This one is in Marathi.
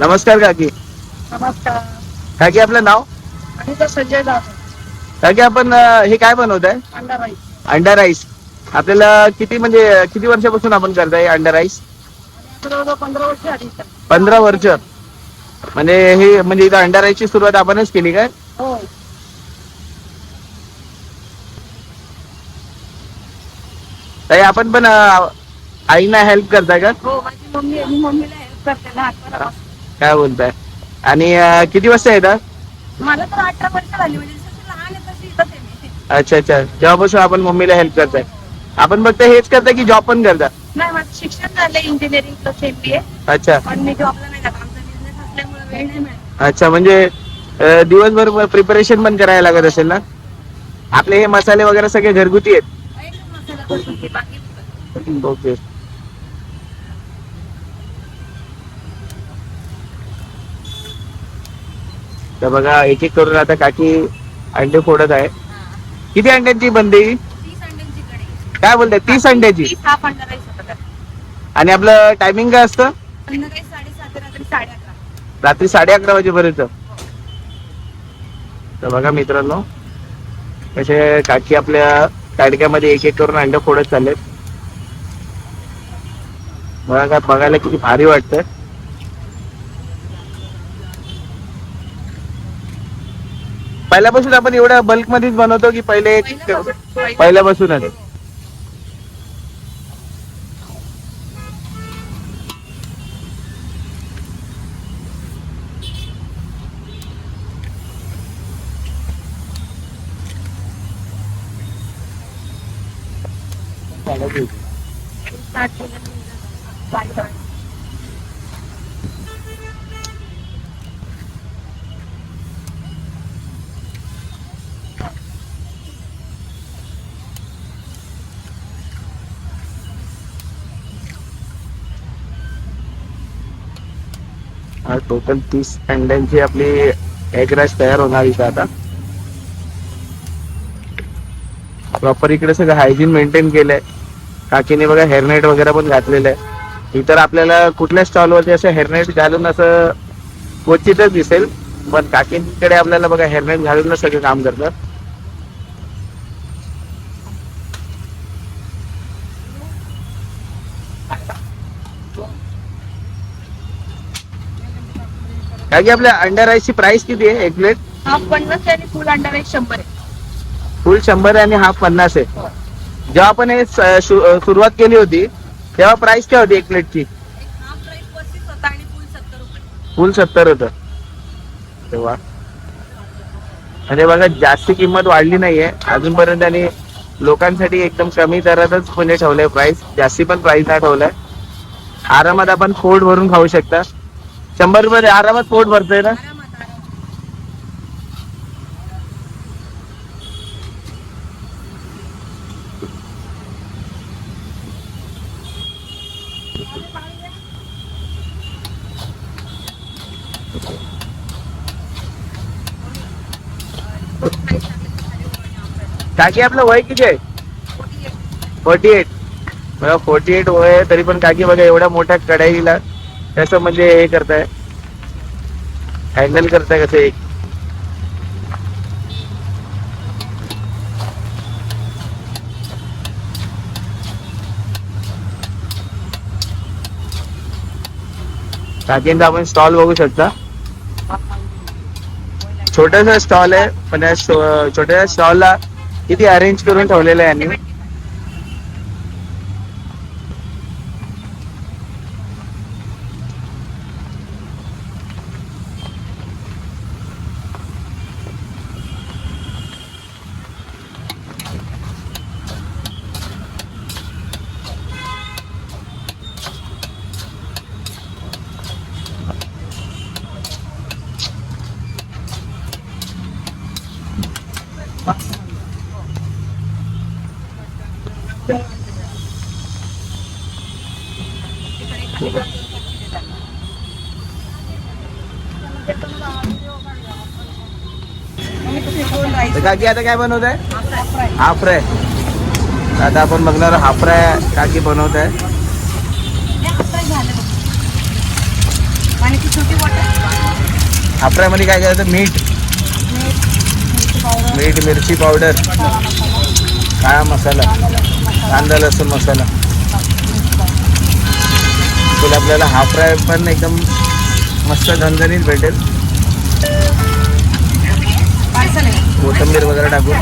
नमस्कार काकी. नमस्कार. काकी आपलं नाव? संजय जाधव काकी आपण अं, हे काय बनवत आहे अंडा राईस. अंडा राईस. आपल्याला किती म्हणजे किती वर्षापासून आपण करताय अंडा राईस? जवळजवळ पंधरा वर्ष आधी इथं. पंधरा वर्ष. म्हणजे हे म्हणजे इथं अंडा राईसची सुरुवात आपणच केली काय? हो. ताई आपण पण अं, आईना हेल्प करताय का? हो माझी मम्मी मी मम्मीला हेल्प करते. ना अकरा काय बोलताय? आणि अं, किती वाजता येतात मला तर अठरा वर्ष झाली. म्हणजे जशी लहान आहे तशी इथंच आहे मी. अच्छा अच्छा. तेव्हापासून आपण मम्मीला हेल्प करताय. आपण फक्त हेच करताय की जॉब पण करता? नाही माझं शिक्षण झालं इंजिनिअरिंग प्लस अच्छा. पण मी जॉबला नाही जात. आमचा बिझनेस असल्यामुळे वेळ नाही मिळत. अच्छा म्हणजे अं, दिवसभर प्रिपरेशन पण करायला लागत असेल ना? आपले हे मसाले वगैरे सगळे घरगुती आहेत एकच मसाला बनवते, बाकी ओके. तर बघा एक एक करून आता काकी अंडे फोडत आहे. किती अंड्यांची बंदी? काय बोलताय? तीस अंड्याची. आणि आपलं टायमिंग काय असतं? रात्री साडे अकरा वाजेपर्यंत. तर बघा मित्रांनो कसे काकी आपल्या ताडक्यामध्ये एक एक करून अंडे फोडत चाललेत. बघा काय बघायला किती भारी वाटतंय. पहिल्यापासून आपण एवढ्या बल्क मध्येच बनवतो की पहिले पहिल्यापासून- पहिल्यापासूनच. टोटल तीस अंड्यांची आपली एग राईस तयार होणार इथं आता. प्रॉपर इकडे सगळं हायजीन मेंटेन केलंय. काकीने बघा हेअरनेट वगैरे पण घातलेलं आहे. इतर आपल्याला कुठल्या स्टॉलवरती असं हेअरनेट घालून असं क्वचितच दिसेल. पण काकींकडे आपल्याला बघा हेअरनेट घालूनच सगळं काम करतात. काकी आपल्या अंडा राईसची प्राइस किती आहे? एक प्लेट हाफ पन्नास आहे आणि फुल अंडा राईस शंभर आहे. फुल शंभर आहे आणि हाफ पन्नास आहे. जेव्हा आपण हे सुरुवात केली होती तेव्हा प्राइस काय होती एक प्लेटची फुल सत्तर होत. होतं तेव्हा. म्हणजे बघा जास्ती किंमत वाढली नाहीये. अजूनपर्यंत त्यांनी लोकांसाठी एकदम कमी दरातच म्हणजे ठेवलंय प्राइस जास्ती पण प्राइस नाही ठेवलाय. आरामात आपण पोट भरून खाऊ शकता. शंभर रुपये आरामात पोट भरतोय ना? काकी आपलं वय किती आहे? फोर्टी एट बघा फोर्टी एट वय आहे तरी पण काकी बघा एवढ्या मोठ्या कढाईला कसं म्हणजे हे करताय? हँडल करताय कसं एक? काकींचा आपण स्टॉल बघू शकता. छोटासा स्टॉल आहे पण या छोट्याशा स्टॉलला किती अरेंज करून ठेवलेलं आहे यांनी? काकी आता काय बनवत आहे हाफ फ्राय. आता आपण बघणार हाफ फ्राय काकी बनवत आहे हाफ फ्रायमध्ये काय करायचं? मीठ. मीठ मिरची पावडर. काळा मसाला. कांदा लसूण मसाला. फुल आपल्याला हाफ फ्राय पण एकदम मस्त झणझणीत भेटेल. कोथिंबीर वगैरे टाकून.